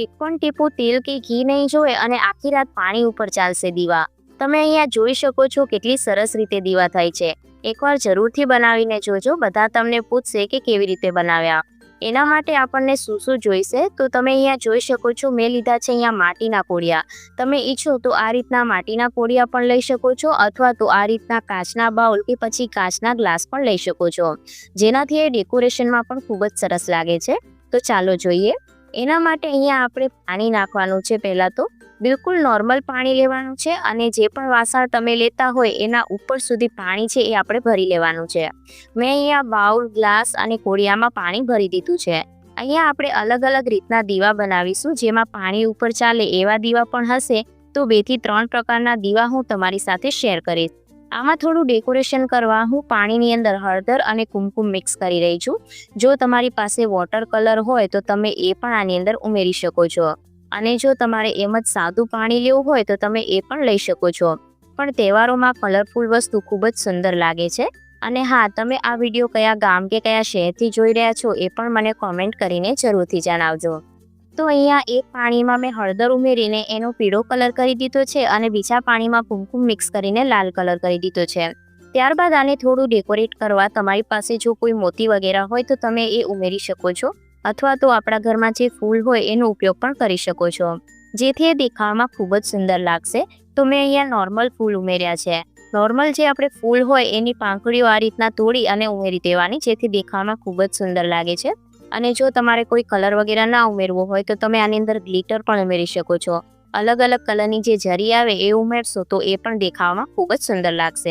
એક પણ ટીપું તેલ કે ઘી નહીં જોઈએ અને આખી રાત પાણી ઉપર ચાલશે દીવા. તમે અહીંયા જોઈ શકો છો કેટલી સરસ રીતે દીવા થાય છે. એકવાર જરૂરથી બનાવીને જોજો, બધા તમને પૂછશે કે કેવી રીતે બનાવ્યા. એના માટે આપણને શું શું જોઈશે? તો તમે અહીંયા જોઈ શકો છો, મેં લીધા છે અહીંયા માટીના કોળિયા. તમે ઈચ્છો તો આ રીતના માટીના કોળિયા પણ લઈ શકો છો, અથવા તો આ રીતના કાચના બાઉલ કે પછી કાચના ગ્લાસ પણ લઈ શકો છો. જેનાથી એ ડેકોરેશનમાં પણ ખૂબ જ સરસ લાગે છે. તો ચાલો જોઈએ. એના માટે અહીંયા આપણે પાણી નાખવાનું છે પહેલાં તો. બિલકુલ નોર્મલ પાણી લેવાનું છે અને જે પણ વાસણ તમે લેતા હોય એના ઉપર સુધી પાણી છે એ આપણે ભરી લેવાનું છે. મેં અહીંયા બાઉલ, ગ્લાસ અને કોળિયામાં પાણી ભરી દીધું છે. અહીંયા આપણે અલગ અલગ રીતના દીવા બનાવીશું જેમાં પાણી ઉપર ચાલે એવા દીવા પણ હશે. તો બેથી ત્રણ પ્રકારના દીવા હું તમારી સાથે શેર કરીશ. આમાં થોડું ડેકોરેશન કરવા હું પાણીની અંદર હળદર અને કુમકુમ મિક્સ કરી રહી છું. જો તમારી પાસે વોટર કલર હોય તો તમે એ પણ આની અંદર ઉમેરી શકો છો. અને જો તમારે એમ જ સાદું પાણી લેવું હોય તો તમે એ પણ લઈ શકો છો. પણ તહેવારોમાં કલરફુલ વસ્તુ ખૂબ જ સુંદર લાગે છે. અને હા, તમે આ વીડિયો કયા ગામ કે કયા શહેરથી જોઈ રહ્યા છો એ પણ મને કોમેન્ટ કરીને જરૂરથી જણાવજો. તો અહીંયા એક પાણીમાં મેં હળદર ઉમેરીને એનો પીળો કલર કરી દીધો છે અને બીજા પાણીમાં કુમકુમ મિક્સ કરીને લાલ કલર કરી દીધો છે. ત્યારબાદ આને થોડું ડેકોરેટ કરવા તમારી પાસે જો કોઈ મોતી વગેરે હોય તો તમે એ ઉમેરી શકો છો અથવા તો આપણા ઘરમાં જે ફૂલ હોય એનો ઉપયોગ પણ કરી શકો છો. જેથી એ દેખાવામાં ખૂબ જ સુંદર લાગશે. તો મેં અહીંયા નોર્મલ ફૂલ ઉમેર્યા છે. નોર્મલ જે આપણે ફૂલ હોય એની પાંખડીઓ આ રીતના તોડી અને ઉમેરી દેવાની જેથી દેખાવામાં ખૂબ જ સુંદર લાગે છે. અને જો તમારે કોઈ કલર વગેરે ના ઉમેરવો હોય તો તમે આની અંદર ગ્લિટર પણ ઉમેરી શકો છો. અલગ અલગ કલરની જે જરી આવે એ ઉમેરશો તો એ પણ દેખાવામાં ખૂબ જ સુંદર લાગશે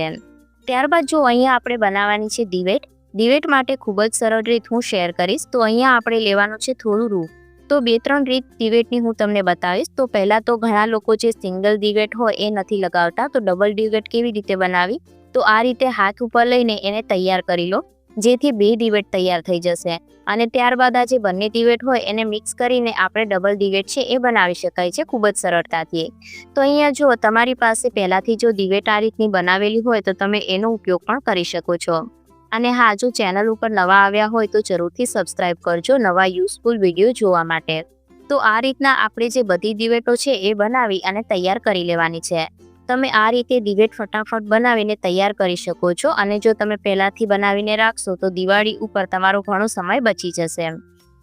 ત્યારબાદ જો અહીંયા આપણે બનાવવાની છે દિવેટ દિવેટ માટે ખૂબ જ સરળ રીત હું શેર કરીશ. તો અહીંયા આપણે લેવાનું છે થોડું રૂ. તો બે ત્રણ રીત દિવેટની હું તમને બતાવીશ. તો પહેલાં તો ઘણા લોકો જે સિંગલ દિવેટ હોય એ નથી લગાવતા. તો ડબલ દિવેટ કેવી રીતે બનાવી? તો આ રીતે હાથ ઉપર લઈને એને તૈયાર કરી લો. જેથી બે ડિવેટ તૈયાર થઈ જશે. અને ત્યારબાદ આ જે બંને ડિવેટ હોય એને મિક્સ કરીને આપણે ડબલ ડિવેટ છે એ બનાવી શકાય છે ખૂબ જ સરળતાથી. તો અહીંયા જો તમારી પાસે પહેલાંથી જો ડિવેટ આ રીતની બનાવેલી હોય તો તમે એનો ઉપયોગ પણ કરી શકો છો. અને હા, જો ચેનલ ઉપર નવા આવ્યા હોય તો જરૂરથી સબસ્ક્રાઇબ કરજો નવા યુઝફુલ વીડિયો જોવા માટે. તો આ રીતના આપણે જે બધી ડિવેટો છે એ બનાવી અને તૈયાર કરી લેવાની છે. તમે આ રીતે દિવેટ ફટાફટ બનાવીને તૈયાર કરી શકો છો અને જો તમે પહેલાંથી બનાવીને રાખશો તો દિવાળી ઉપર તમારો ઘણો સમય બચી જશે.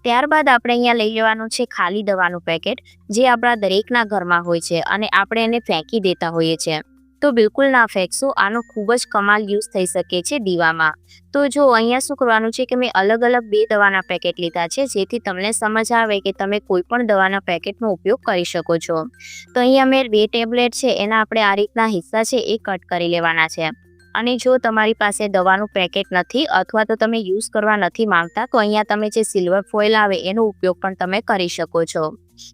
ત્યારબાદ આપણે અહીંયા લઈ લેવાનું છે ખાલી દવાનું પેકેટ જે આપણા દરેકના ઘરમાં હોય છે અને આપણે એને ફેંકી દેતા હોઈએ છીએ. તો બિલકુલ ના ફેંકશો. આનો ખૂબ જ કમાલ યુઝ થઈ શકે છે દીવામાં. તો જો અહીંયા શું કરવાનું છે કે મેં અલગ અલગ બે દવાના પેકેટ લીધા છે, જેથી તમને સમજ આવે કે તમે કોઈ પણ દવાના પેકેટનો ઉપયોગ કરી શકો છો. તો અહીંયા મેં બે ટેબ્લેટ છે, એના આપણે આ રીતના હિસ્સા છે એ કટ કરી લેવાના છે. અને જો તમારી પાસે દવાનું પેકેટ નથી અથવા તો તમે યુઝ કરવા નથી માંગતા, તો અહીંયા તમે જે સિલ્વર ફોઇલ આવે એનો ઉપયોગ પણ તમે કરી શકો છો.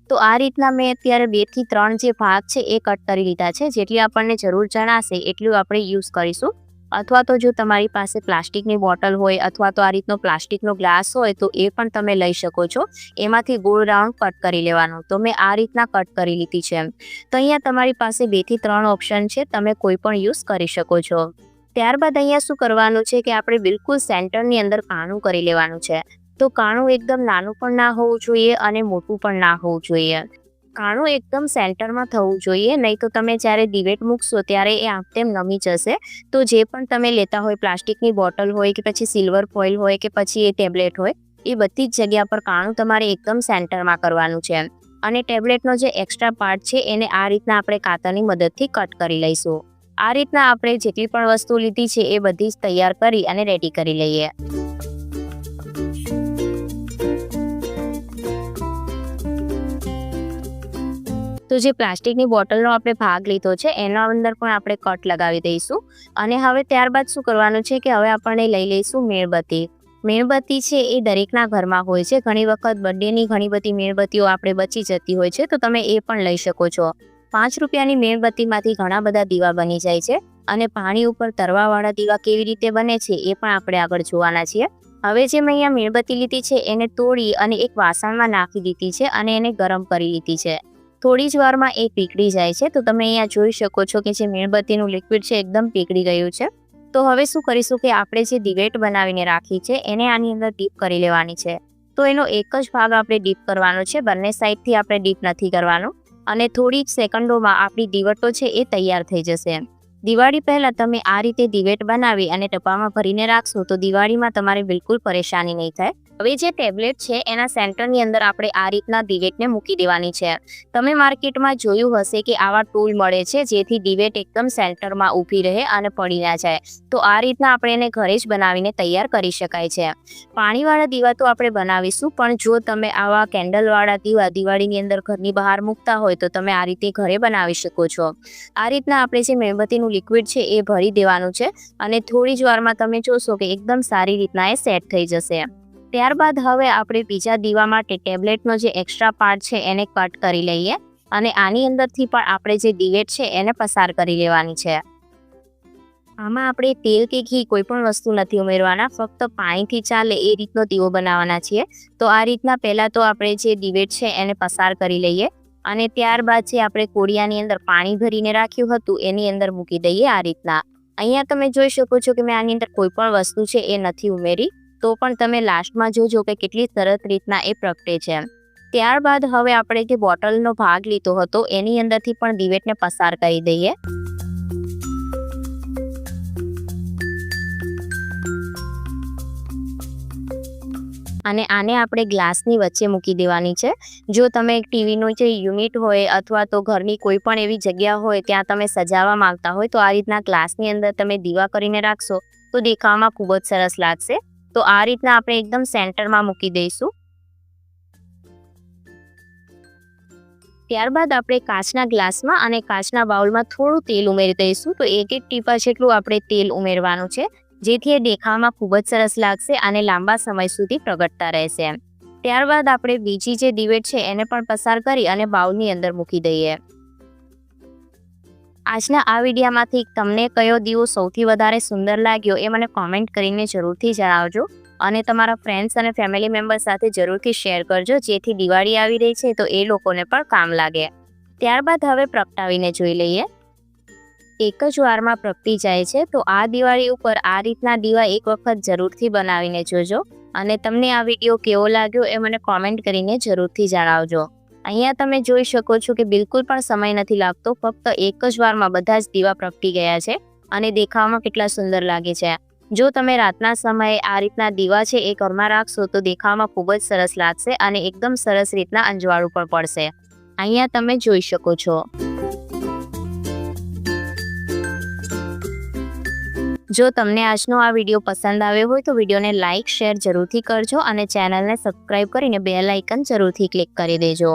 તો આ રીતના મેં અત્યારે બેથી ત્રણ જે ભાગ છે એ કટ કરી લીધા છે. જેટલી આપણને જરૂર જણાશે, એટલું આપણે યુઝ કરીશું. અથવા તો જો તમારી પાસે પ્લાસ્ટિકની બોટલ હોય અથવા તો આ રીતનો પ્લાસ્ટિકનો ગ્લાસ હોય તો એ પણ તમે લઈ શકો છો. એમાંથી ગોળ રાઉન્ડ કટ કરી લેવાનું. તો મેં આ રીતના કટ કરી લીધી છે તો અહીંયા તમારી પાસે બેથી ત્રણ ઓપ્શન છે. તમે કોઈ પણ યુઝ કરી શકો છો. ત્યારબાદ અહીંયા શું કરવાનું છે કે આપણે બિલકુલ સેન્ટરની અંદર કાણું કરી લેવાનું છે. તો કાણું એકદમ નાનું પણ ના હોવું જોઈએ અને મોટું પણ ના હોવું જોઈએ. કાણું એકદમ સેન્ટરમાં થવું જોઈએ, નહીં તો તમે જ્યારે દિવેટ મૂકશો ત્યારે એ તેમ નમી જશે. તો જે પણ તમે લેતા હોય, પ્લાસ્ટિકની બોટલ હોય કે પછી સિલ્વર ફોઇલ હોય કે પછી એ ટેબ્લેટ હોય, એ બધી જ જગ્યા પર કાણું તમારે એકદમ સેન્ટરમાં કરવાનું છે અને ટેબ્લેટનો જે એક્સ્ટ્રા પાર્ટ છે, એને આ રીતના આપણે કાતરની મદદથી કટ કરી લઈશું. આ રીતના આપણે જેટલી પણ વસ્તુ લીધી છે, એ બધી જ તૈયાર કરી અને રેડી કરી લઈએ. તો જે પ્લાસ્ટિકની બોટલનો આપણે ભાગ લીધો છે, એના અંદર પણ આપણે કટ લગાવી દઈશું. અને હવે ત્યારબાદ શું કરવાનું છે કે હવે આપણને લઈ લઈશું મીણબત્તી. મીણબત્તી છે એ દરેકના ઘરમાં હોય છે. ઘણી વખત બર્થડેની ઘણી બધી મીણબત્તીઓ આપણે બચી જતી હોય છે, તો તમે એ પણ લઈ શકો છો. પાંચ રૂપિયાની મીણબત્તીમાંથી ઘણા બધા દીવા બની જાય છે અને પાણી ઉપર તરવાવાળા દીવા કેવી રીતે બને છે એ પણ આપણે આગળ જોવાના છીએ. હવે જે મેં અહીંયા મીણબત્તી લીધી છે એને તોડી અને એક વાસણમાં નાખી દીધી છે અને એને ગરમ કરી લીધી છે. થોડી જ વારમાં એ પીકળી જાય છે. તો તમે અહીંયા જોઈ શકો છો કે જે મીણબત્તીનું લિક્વિડ છે એકદમ પીકળી ગયું છે. તો હવે શું કરીશું કે આપણે જે દિવેટ બનાવીને રાખી છે, એને આની અંદર ડીપ કરી લેવાની છે. તો એનો એક જ ભાગ આપણે ડીપ કરવાનો છે. બંને સાઈડથી આપણે ડીપ નથી કરવાનું. અને થોડી જ સેકન્ડોમાં આપણી દિવટો છે એ તૈયાર થઈ જશે. દિવાળી પહેલાં તમે આ રીતે દિવેટ બનાવી અને ડબ્બામાં ભરીને રાખશો તો દિવાળીમાં તમારે બિલકુલ પરેશાની નહીં થાય. હવે જે ટેબ્લેટ છે, એના સેન્ટરની અંદર આપણે આ રીતના દિવેટને મૂકી દેવાની છે. તમે માર્કેટમાં જોયું હશે કે આવા ટૂલ મળે છે, જેથી દિવેટ એકદમ સેન્ટરમાં ઊભી રહે અને પડી ના જાય. તો આ રીતના આપણે એને ઘરે જ બનાવીને તૈયાર કરી શકાય છે. પાણીવાળા દીવા તો આપણે બનાવીશું, પણ જો તમે આવા કેન્ડલવાળા દીવા દિવાળીની અંદર ઘરની બહાર મૂકતા હોય, તો તમે આ રીતે ઘરે બનાવી શકો છો. આ રીતના આપણે જે મીણબત્તીનું લિક્વિડ છે, એ ભરી દેવાનું છે. અને થોડી જ વારમાં તમે જોશો કે એકદમ સારી રીતના એ સેટ થઈ જશે. ત્યારબાદ હવે આપણે બીજા દીવા માટે ટેબ્લેટનો જે એક્સ્ટ્રા પાર્ટ છે એને કટ કરી લઈએ અને આની અંદરથી પણ આપણે જે દિવેટ છે એને પસાર કરી લેવાની છે. આમાં આપણે તેલ કે ઘી કોઈ પણ વસ્તુ નથી ઉમેરવાના, ફક્ત પાણીથી ચાલે એ રીતનો દીવો બનાવવાના છીએ. તો આ રીતના પહેલાં તો આપણે જે દિવેટ છે એને પસાર કરી લઈએ અને ત્યારબાદ જે આપણે કોડિયાની અંદર પાણી ભરીને રાખ્યું હતું એની અંદર મૂકી દઈએ આ રીતના. અહીંયા તમે જોઈ શકો છો કે મેં આની અંદર કોઈ પણ વસ્તુ છે એ નથી ઉમેરી. તો પણ તમે લાસ્ટમાં જોજો કે કેટલી સરસ રીતના એ પ્રગટે છે. ત્યારબાદ હવે આપણે જે બોટલનો ભાગ લીધો હતો, એની અંદરથી પણ દિવેટને પસાર કરી દઈએ. અને આને આપણે ગ્લાસની વચ્ચે મૂકી દેવાની છે. જો તમે ટીવીનું જે યુનિટ હોય અથવા તો ઘરની કોઈ પણ એવી જગ્યા હોય ત્યાં તમે સજાવવા માંગતા હોય, તો આ રીતના ગ્લાસની અંદર તમે દીવા કરીને રાખશો, તો દેખાવામાં ખૂબ જ સરસ લાગશે. તો આ રીતના આપણે એકદમ સેન્ટરમાં મૂકી દઈશું. ત્યારબાદ આપણે કાચના ગ્લાસમાં અને કાચના બાઉલમાં થોડું તેલ ઉમેરી દઈશું. તો એક એક ટીપા જેટલું આપણે તેલ ઉમેરવાનું છે, જેથી એ દેખાવામાં ખૂબ જ સરસ લાગશે અને લાંબા સમય સુધી પ્રગટતા રહેશે ત્યારબાદ આપણે બીજી જે દિવેટ છે, એને પણ પસાર કરી અને બાઉલની અંદર મૂકી દઈએ. આજના આ વિડીયામાંથી તમને કયો દીવો સૌથી વધારે સુંદર લાગ્યો એ મને કોમેન્ટ કરીને જરૂરથી જણાવજો. અને તમારા ફ્રેન્ડ્સ અને ફેમિલી મેમ્બર સાથે જરૂરથી શેર કરજો, જેથી દિવાળી આવી રહી છે તો એ લોકોને પણ કામ લાગે. ત્યારબાદ હવે પ્રગટાવીને જોઈ લઈએ. એક જ વારમાં પ્રગટી જાય છે તો આ દિવાળી ઉપર આ રીતના દીવા એક વખત જરૂરથી બનાવીને જોજો. અને તમને આ વીડિયો કેવો લાગ્યો એ મને કોમેન્ટ કરીને જરૂરથી જણાવજો. અહીંયા તમે જોઈ શકો છો કે બિલકુલ પણ સમય નથી લાગતો. ફક્ત એક જ વારમાં બધા જ દીવા પ્રગટી ગયા છે અને દેખાવામાં કેટલા સુંદર લાગે છે. જો તમે રાતના સમયે આ રીતના દીવા છે એ ઘરમાં રાખશો તો દેખાવામાં ખૂબ જ સરસ લાગશે અને એકદમ સરસ રીતના અંજવાળું પણ પડશે. અહીંયા તમે જોઈ શકો છો. જો તમને આજનો આ વીડિયો પસંદ આવ્યો હોય તો વિડીયોને લાઇક, શેર જરૂરથી કરજો અને ચેનલને સબસ્ક્રાઇબ કરીને બેલ આઇકન જરૂરથી ક્લિક કરી દેજો.